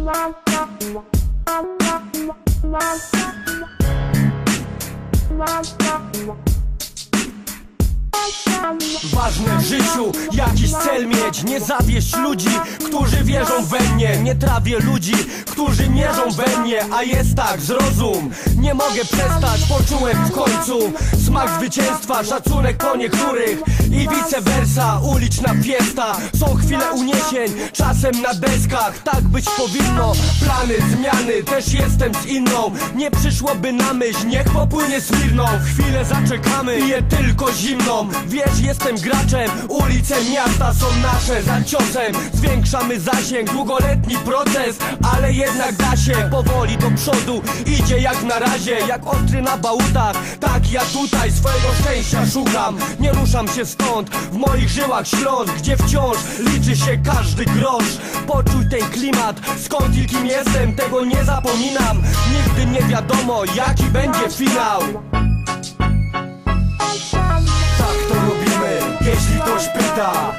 Love, Ważne w życiu jakiś cel mieć. Nie zawieść ludzi, którzy wierzą we mnie. Nie trawię ludzi, którzy mierzą we mnie. A jest tak, zrozum. Nie mogę przestać, poczułem w końcu Smak zwycięstwa, szacunek po niektórych I vice versa, uliczna fiesta Są chwile uniesień, czasem na deskach. Tak być powinno, plany, zmiany Też jestem z inną. Nie przyszłoby na myśl, niech popłynie Smirną Chwilę zaczekamy, piję tylko zimną Wiesz, jestem graczem, ulice miasta są nasze Za ciosem. Zwiększamy zasięg Długoletni proces, ale jednak da się. Powoli do przodu, idzie jak na razie Jak ostry na bałutach, tak ja tutaj swojego szczęścia szukam. Nie ruszam się stąd, w moich żyłach śląsk Gdzie wciąż liczy się każdy grosz. Poczuj ten klimat, skąd i kim jestem Tego nie zapominam, nigdy nie wiadomo jaki będzie finał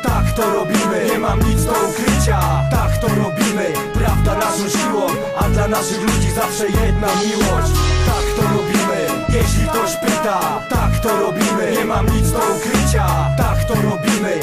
Tak to robimy, nie mam nic do ukrycia Tak to robimy, prawda naszą siłą A dla naszych ludzi zawsze jedna miłość. Tak to robimy, jeśli ktoś pyta Tak to robimy, nie mam nic do ukrycia Tak to robimy,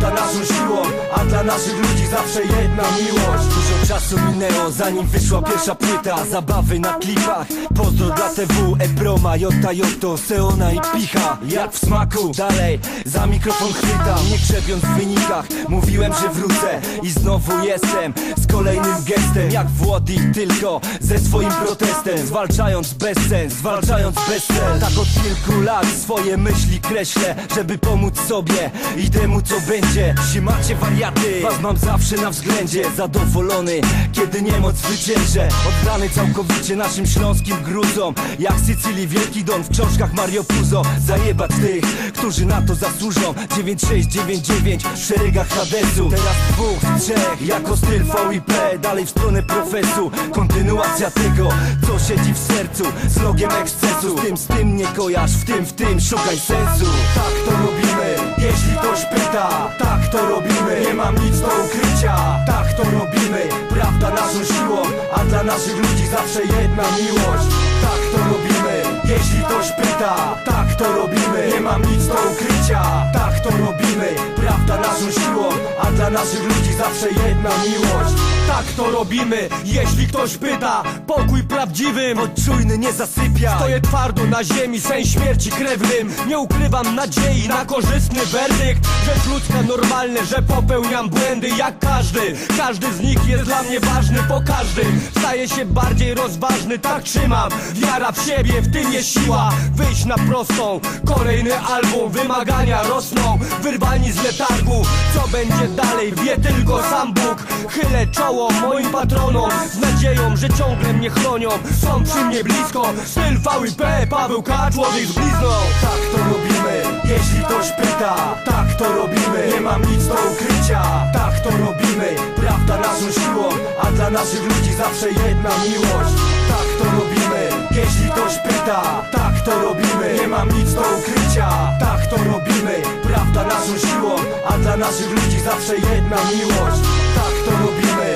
prawda naszą siłą A dla naszych ludzi zawsze jedna miłość. Dużo czasu minęło zanim wyszła pierwsza płyta. Zabawy na klipach Pozdro dla TW, Ebroma, Jota, Joto, Seona i Picha. Jak w smaku, dalej za mikrofon chwytam Nie krzepiąc w wynikach Mówiłem, że wrócę i znowu jestem Z kolejnym gestem. Jak Włodzi tylko Ze swoim protestem. Zwalczając bezsens, zwalczając bezcel Tak od kilku lat swoje myśli kreślę Żeby pomóc sobie i temu co będzie Jeśli macie wariaty, was mam zawsze na względzie Zadowolony, kiedy niemoc zwyciężę. Oddany całkowicie naszym śląskim gruzom. Jak Sycylii Wielki Don w książkach Mario Puzo. Zajebać tych, którzy na to zasłużą. 9699 w szeregach Hadesu. Teraz dwóch trzech, jako styl VIP Dalej w stronę profesu. Kontynuacja tego, co siedzi w sercu. Z logiem ekscesu. Z tym, z tym nie kojarz, w tym, w tym. Szukaj sensu. Tak to robimy, jeśli ktoś pyta Tak to robimy, nie mam nic do ukrycia. Tak to robimy, prawda naszą siłą A dla naszych ludzi zawsze jedna miłość. Tak to robimy, jeśli ktoś pyta Tak to robimy, nie mam nic do ukrycia. Tak to robimy, prawda naszą siłą A dla naszych ludzi zawsze jedna miłość Tak to robimy, jeśli ktoś pyta Pokój prawdziwym. Czujny nie zasypia. Stoję twardo na ziemi, sen śmierci krewnym. Nie ukrywam nadziei na korzystny werdykt. Rzecz ludzka normalne, że popełniam błędy Jak każdy, każdy z nich jest dla mnie ważny Po każdym. Staję się bardziej rozważny Tak trzymam, wiara w siebie, w tym jest siła. Wyjść na prostą, kolejny album Wymagania rosną, wyrwani z letargu. Co będzie dalej, wie tylko sam Bóg. Chylę czoło moim patronom. Z nadzieją, że ciągle mnie chronią. Są przy mnie blisko. Styl VIP, Paweł K, człowiek z blizną. Tak to robimy, jeśli ktoś pyta. Tak to robimy, nie mam nic do ukrycia. Tak to robimy, prawda naszą siłą A dla naszych ludzi zawsze jedna miłość. Tak to robimy, jeśli ktoś pyta. Tak to robimy, nie mam nic do ukrycia. Tak to robimy, prawda naszą siłą A dla naszych ludzi zawsze jedna miłość. Tak to robimy,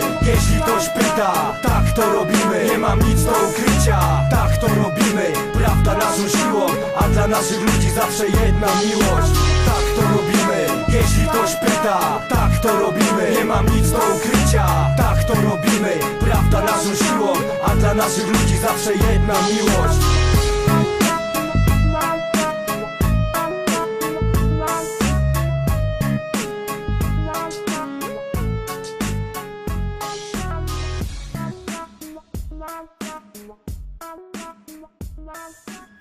jeśli ktoś pyta Tak to robimy, nie mam nic do ukrycia Tak to robimy, prawda naszą siłą A dla naszych ludzi zawsze jedna miłość. Tak to robimy, jeśli ktoś pyta Tak to robimy, nie mam nic do ukrycia Tak to robimy, prawda naszą siłą A dla naszych ludzi zawsze jedna miłość Bye.